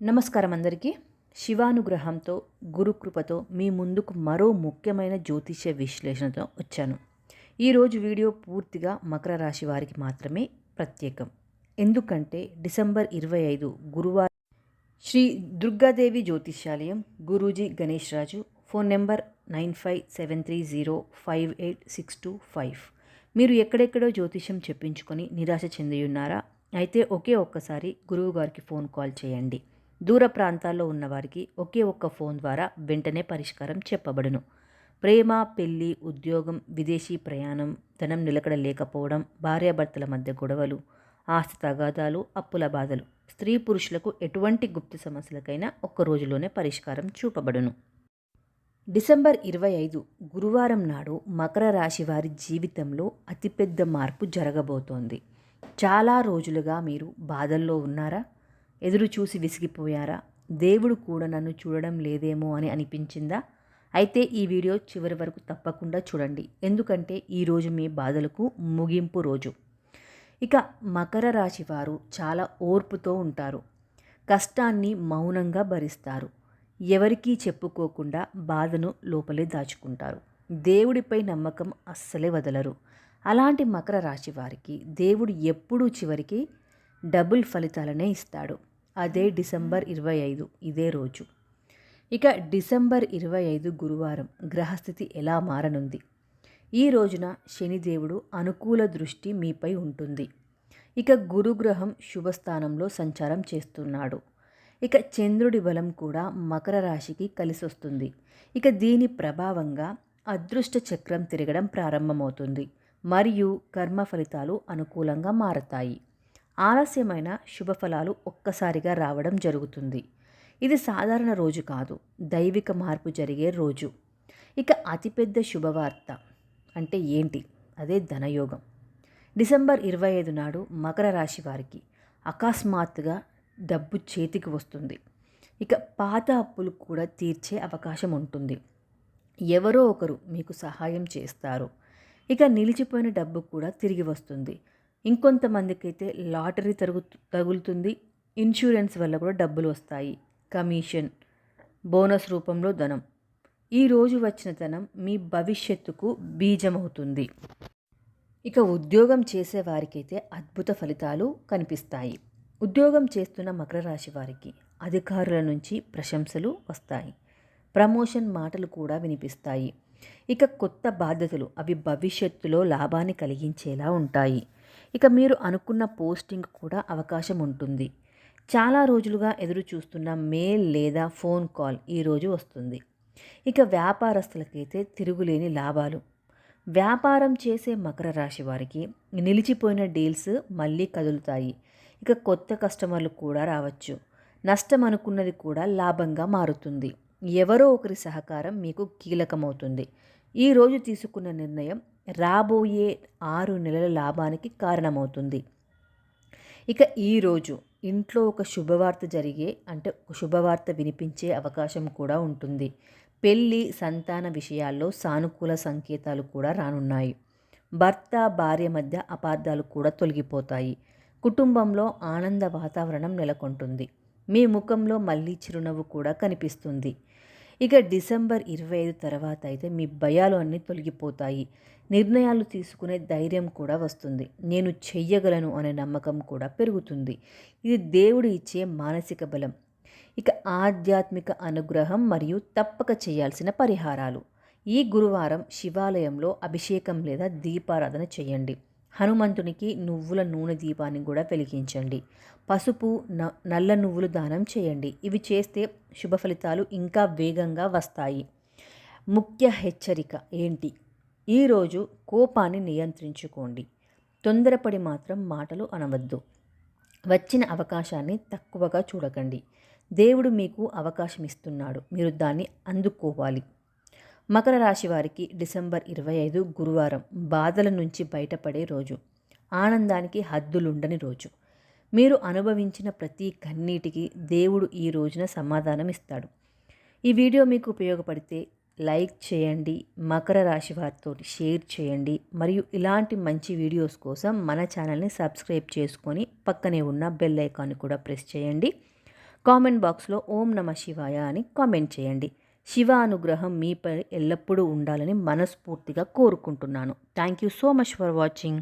నమస్కారం అందరికీ. శివానుగ్రహంతో గురుకృపతో మీ ముందుకు మరో ముఖ్యమైన జ్యోతిష్య విశ్లేషణతో వచ్చాను. ఈరోజు వీడియో పూర్తిగా మకర రాశి వారికి మాత్రమే ప్రత్యేకం. ఎందుకంటే డిసెంబర్ ఇరవై ఐదు గురువారం శ్రీ దుర్గాదేవి జ్యోతిష్యాలయం Guruji Ganesh Raju phone number nine five seven three zero five eight six two five. మీరు ఎక్కడెక్కడో జ్యోతిష్యం చెప్పించుకొని నిరాశ చెంది ఉన్నారా అయితే ఒకే ఒక్కసారి గురువు గారికి ఫోన్ కాల్ చేయండి. దూర ప్రాంతాల్లో ఉన్నవారికి ఒకే ఒక్క ఫోన్ ద్వారా వెంటనే పరిష్కారం చెప్పబడును. ప్రేమ పెళ్ళి ఉద్యోగం విదేశీ ప్రయాణం ధనం నిలకడ లేకపోవడం భార్యాభర్తల మధ్య గొడవలు ఆస్తి తగాదాలు అప్పుల బాధలు. స్త్రీ పురుషులకు ఎటువంటి గుప్త సమస్యలకైనా ఒక్క రోజులోనే పరిష్కారం చూపబడును. డిసెంబర్ ఇరవై ఐదు గురువారం నాడు మకర రాశి వారి జీవితంలో అతిపెద్ద మార్పు జరగబోతోంది. చాలా రోజులుగా మీరు బాధల్లో ఉన్నారా? ఎదురు చూసి విసిగిపోయారా? దేవుడు కూడా నన్ను చూడడం లేదేమో అని అనిపించిందా? అయితే ఈ వీడియో చివరి వరకు తప్పకుండా చూడండి. ఎందుకంటే ఈరోజు మీ బాధలకు ముగింపు రోజు. ఇక మకర రాశి వారు చాలా ఓర్పుతో ఉంటారు. కష్టాన్ని మౌనంగా భరిస్తారు. ఎవరికీ చెప్పుకోకుండా బాధను లోపలే దాచుకుంటారు. దేవుడిపై నమ్మకం అస్సలే వదలరు. అలాంటి మకర రాశి వారికి దేవుడు ఎప్పుడూ చివరికి డబుల్ ఫలితాలనే ఇస్తాడు. అదే డిసెంబర్ ఇరవై ఐదు ఇదే రోజు. ఇక డిసెంబర్ ఇరవై ఐదు గురువారం గ్రహస్థితి ఎలా మారనుంది? ఈ రోజున శనిదేవుడు అనుకూల దృష్టి మీపై ఉంటుంది. ఇక గురుగ్రహం శుభస్థానంలో సంచారం చేస్తున్నాడు. ఇక చంద్రుడి బలం కూడా మకర రాశికి కలిసొస్తుంది. ఇక దీని ప్రభావంగా అదృష్ట చక్రం తిరగడం ప్రారంభమవుతుంది. మరియు కర్మ ఫలితాలు అనుకూలంగా మారతాయి. ఆలస్యమైన శుభఫలాలు ఒక్కసారిగా రావడం జరుగుతుంది. ఇది సాధారణ రోజు కాదు. దైవిక మార్పు జరిగే రోజు. ఇక అతిపెద్ద శుభవార్త అంటే ఏంటి? అదే ధనయోగం. డిసెంబర్ ఇరవై ఐదు నాడు మకర రాశి వారికి అకస్మాత్తుగా డబ్బు చేతికి వస్తుంది. ఇక పాత అప్పులు కూడా తీర్చే అవకాశం ఉంటుంది. ఎవరో ఒకరు మీకు సహాయం చేస్తారు. ఇక నిలిచిపోయిన డబ్బు కూడా తిరిగి వస్తుంది. ఇంకొంతమందికి అయితే లాటరీ తరుగు తగులుతుంది. ఇన్సూరెన్స్ వల్ల కూడా డబ్బులు వస్తాయి. కమిషన్ బోనస్ రూపంలో ధనం. ఈ రోజు వచ్చిన ధనం మీ భవిష్యత్తుకు బీజమవుతుంది. ఇక ఉద్యోగం చేసే వారికైతే అద్భుత ఫలితాలు కనిపిస్తాయి. ఉద్యోగం చేస్తున్న మకర రాశి వారికి అధికారుల నుంచి ప్రశంసలు వస్తాయి. ప్రమోషన్ మాటలు కూడా వినిపిస్తాయి. ఇక కొత్త బాధ్యతలు అవి భవిష్యత్తులో లాభాన్ని కలిగించేలా ఉంటాయి. ఇక మీరు అనుకున్న పోస్టింగ్ కూడా అవకాశం ఉంటుంది. చాలా రోజులుగా ఎదురు చూస్తున్న మెయిల్ లేదా ఫోన్ కాల్ ఈరోజు వస్తుంది. ఇక వ్యాపారస్తులకైతే తిరుగులేని లాభాలు. వ్యాపారం చేసే మకర రాశి వారికి నిలిచిపోయిన డీల్స్ మళ్ళీ కదులుతాయి. ఇక కొత్త కస్టమర్లు కూడా రావచ్చు. నష్టం అనుకున్నది కూడా లాభంగా మారుతుంది. ఎవరో ఒకరి సహకారం మీకు కీలకమవుతుంది. ఈరోజు తీసుకున్న నిర్ణయం రాబోయే ఆరు నెలల లాభానికి కారణమవుతుంది. ఇక ఈరోజు ఇంట్లో ఒక శుభవార్త జరిగే అంటే ఒక శుభవార్త వినిపించే అవకాశం కూడా ఉంటుంది. పెళ్ళి సంతాన విషయాల్లో సానుకూల సంకేతాలు కూడా రానున్నాయి. భర్త భార్య మధ్య అపార్థాలు కూడా తొలగిపోతాయి. కుటుంబంలో ఆనంద వాతావరణం నెలకొంటుంది. మీ ముఖంలో మళ్ళీ చిరునవ్వు కూడా కనిపిస్తుంది. ఇక డిసెంబర్ ఇరవై ఐదు తర్వాత అయితే మీ భయాలు అన్నీ తొలగిపోతాయి. నిర్ణయాలు తీసుకునే ధైర్యం కూడా వస్తుంది. నేను చెయ్యగలను అనే నమ్మకం కూడా పెరుగుతుంది. ఇది దేవుడు ఇచ్చే మానసిక బలం. ఇక ఆధ్యాత్మిక అనుగ్రహం మరియు తప్పక చేయాల్సిన పరిహారాలు. ఈ గురువారం శివాలయంలో అభిషేకం లేదా దీపారాధన చేయండి. హనుమంతునికి నువ్వుల నూనె దీపాన్ని కూడా వెలిగించండి. పసుపు న నల్ల నువ్వులు దానం చేయండి. ఇవి చేస్తే శుభ ఫలితాలు ఇంకా వేగంగా వస్తాయి. ముఖ్య హెచ్చరిక ఏంటి? ఈరోజు కోపాన్ని నియంత్రించుకోండి. తొందరపడి మాత్రం మాటలు అనవద్దు. వచ్చిన అవకాశాన్ని తక్కువగా చూడకండి. దేవుడు మీకు అవకాశం ఇస్తున్నాడు. మీరు దాన్ని అందుకోవాలి. మకర రాశి వారికి డిసెంబర్ ఇరవై ఐదు గురువారం బాధల నుంచి బయటపడే రోజు. ఆనందానికి హద్దులుండని రోజు. మీరు అనుభవించిన ప్రతి కన్నీటికి దేవుడు ఈ రోజున సమాధానం ఇస్తాడు. ఈ వీడియో మీకు ఉపయోగపడితే లైక్ చేయండి మకర రాశి వారితో షేర్ చేయండి మరియు ఇలాంటి మంచి వీడియోస్ కోసం మన ఛానల్ని సబ్స్క్రైబ్ చేసుకొని పక్కనే ఉన్న బెల్ ఐకాన్ కూడా ప్రెస్ చేయండి. కామెంట్ బాక్స్లో ఓం నమ శివాయ అని కామెంట్ చేయండి. శివ అనుగ్రహం మీపై ఎల్లప్పుడూ ఉండాలని మనస్ఫూర్తిగా కోరుకుంటున్నాను. Thank you so much for watching